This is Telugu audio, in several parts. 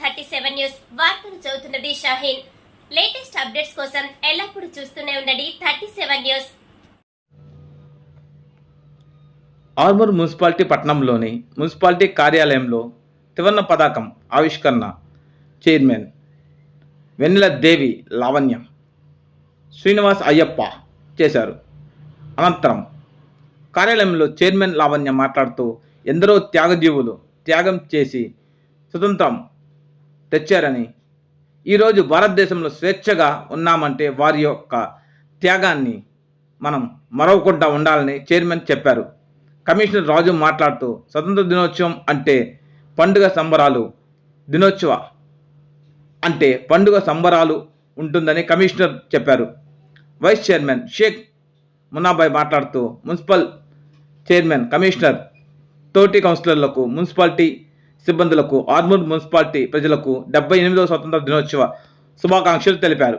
సెవెన్ లేటెస్ట్ కోసం సెవెన్ ఆర్మూర్ మున్సిపాలిటీ పట్టణంలోని మున్సిపాలిటీ కార్యాలయంలో త్రివర్ణ పతాకం ఆవిష్కరణ చైర్మన్ వెన్నెల దేవి లావణ్య శ్రీనివాస్ అయ్యప్ప చేశారు. అనంతరం కార్యాలయంలో చైర్మన్ లావణ్య మాట్లాడుతూ ఎందరో త్యాగజీవులు త్యాగం చేసి స్వతంత్రం తెచ్చారని. ఈరోజు భారతదేశంలో స్వేచ్ఛగా ఉన్నామంటే వారి యొక్క త్యాగాన్ని మనం మరవకుండా ఉండాలని చైర్మన్ చెప్పారు. కమిషనర్ రాజు మాట్లాడుతూ స్వతంత్ర దినోత్సవం అంటే పండుగ సంబరాలు దినోత్సవ అంటే పండుగ సంబరాలు ఉంటుందని కమిషనర్ చెప్పారు. వైస్ చైర్మన్ షేక్ మున్నాబాయ్ మాట్లాడుతూ మున్సిపల్ చైర్మన్ కమిషనర్ తోటి కౌన్సిలర్లకు మున్సిపాలిటీ సిబ్బందులకు ఆర్మూర్ మున్సిపాలిటీ ప్రజలకు డెబ్బై ఎనిమిదవ స్వతంత్ర దినోత్సవ శుభాకాంక్షలు తెలిపారు.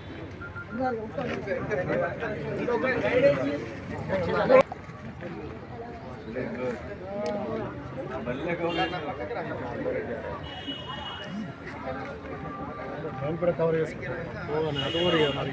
నేను కూడా కవర్ చేసుకుంటాను అది కూడా మరి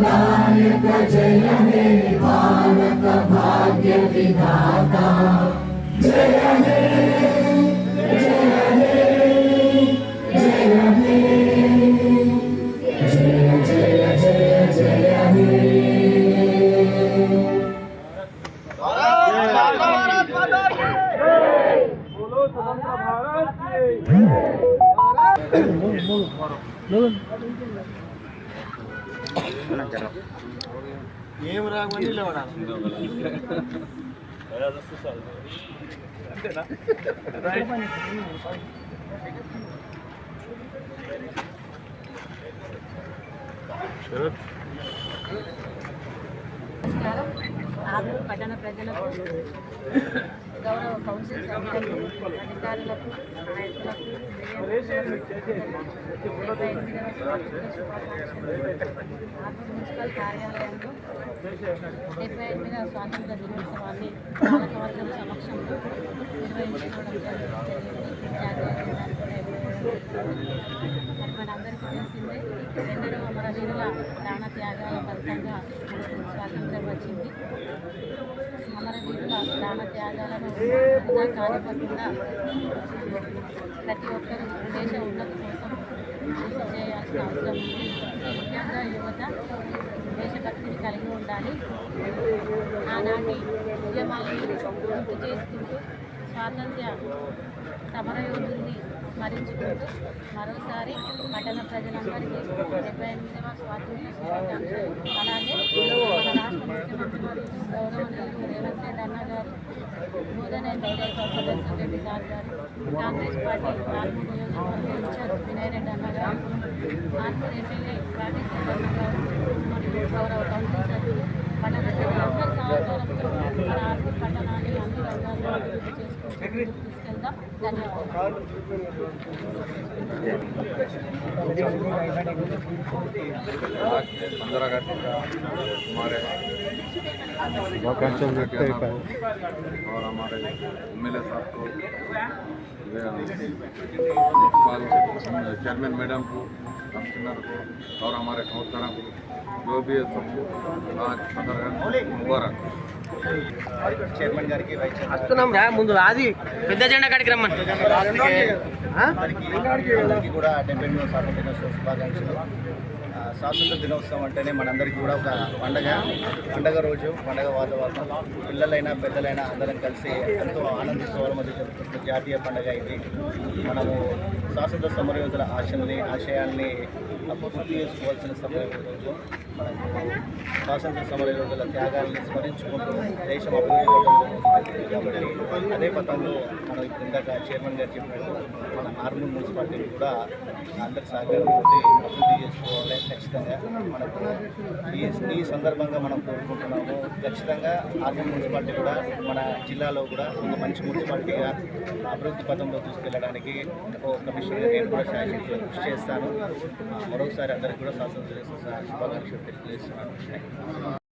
जा ఏం రాకుండా లేవడా నమస్కారం ఆర్మూర్ పట్టణ ప్రజలకు గౌరవ కౌన్సిల్ సభ్యులకు అధికారులకు నాయకులకు మున్సిపల్ కార్యాలయంలో డెబ్బై ఎనిమిదవ స్వాతంత్ర దినోత్సవాన్ని పాలకవర్గం సమక్షంలో నిర్వహించుకోవడం జరిగింది మరి మనందరికీ తెలిసిందే అమరవీరుల ప్రాణ త్యాగాల ఫలితంగా మనకు స్వాతంత్రం వచ్చింది. అమరవీరుల ప్రాణ త్యాగాలను వృధా కానివ్వకుండా ప్రతి ఒక్కరూ దేశ ఉన్నతి కోసం కృషి చేయాల్సిన అవసరం ఉంది. ముఖ్యంగా యువత దేశభక్తిని కలిగి ఉండాలి. ఆనాటి ఉద్యమాలను గుర్తు చేసుకుంటూ స్వాతంత్ర్య సమరయోధుల్ని స్మరించుకుంటూ మరోసారి పట్టణ ప్రజలందరికీ డెబ్బై ఎనిమిదవ స్వాతంత్ర శుభాకాంక్షలు అలాగే మన రాష్ట్ర ముఖ్యమంత్రి గౌరవనీయులు రేవంత్ రెడ్డి అన్న గారు బోధనేంద్ర సుదర్శన్ రెడ్డి సార్ గారు కాంగ్రెస్ పార్టీ నాలుగు నియోజకవర్గ ఇన్ఛార్జ్ వినయ్ రెడ్డి అన్న గారు ఆర్మూర్ ఎమ్మెల్యే రాజేశ్వర అన్న గారు మరియు గౌరవ కౌన్సిల్ సభ్యులు పట్టణ ప్రజలందరి సహకారంతో మన ఆర్థిక పట్టణాన్ని धन्यवाद पंद्रह अगस्त का हमारे అవకాశం వ్యక్తి को और हमारे एम एल ए साहब को प्रिंसिपाल चेयरमैन मैडम को कमिश्नर को और हमारे काउंसलर को जो भी है सबको आज पंद्रह अगस्त मुबारक చైర్మన్ గారికి వైస్ చైర్మన్ వస్తున్నాం రా ముందు రాది పెద్ద జెండా కాడికి రమ్మని గారికి అందరికీ కూడా డెబ్బై ఎనిమిదవ స్వాతంత్ర దినోత్సవ శుభాకాంక్షలు ఆ, స్వాతంత్ర దినోత్సవం అంటేనే మనందరికీ కూడా ఒక పండగ. పండగ రోజు పండగ వాతావరణం. పిల్లలైనా పెద్దలైనా అందరం కలిసి ఎంతో ఆనందిస్తోవాల మధ్య జరుపుకుంటున్న జాతీయ పండగ ఇది. మనము స్వాతంత్ర సమరయోధుల ఆశల్ని ఆశయాల్ని పూర్తి చేసుకోవాల్సిన సమయం ఈరోజు మనకు స్వాతంత్ర సమరయోధుల త్యాగాల్ని స్మరించుకుంటూ దేశం అభివృద్ధి కాబట్టి అదే పథంలో మనం ఇందాక చైర్మన్ గారు చెప్పినట్టు మన ఆర్మూర్ మున్సిపాలిటీని కూడా అందరి సహకారం అభివృద్ధి చేసుకోవాలి. ఖచ్చితంగా మనకు ఈ ఈ సందర్భంగా మనం కోరుకుంటున్నాము. ఖచ్చితంగా ఆర్మీ మున్సిపాలిటీ కూడా మన జిల్లాలో కూడా ఒక మంచి మున్సిపాలిటీగా అభివృద్ధి పథంలో తీసుకెళ్ళడానికి ఒక కమిషనర్గా నేను కూడా శాసనసభ్యులు కృషి చేస్తాను. మరొకసారి అందరికీ కూడా శాసన శుభాకాంక్షలు తెలియజేస్తున్నాను.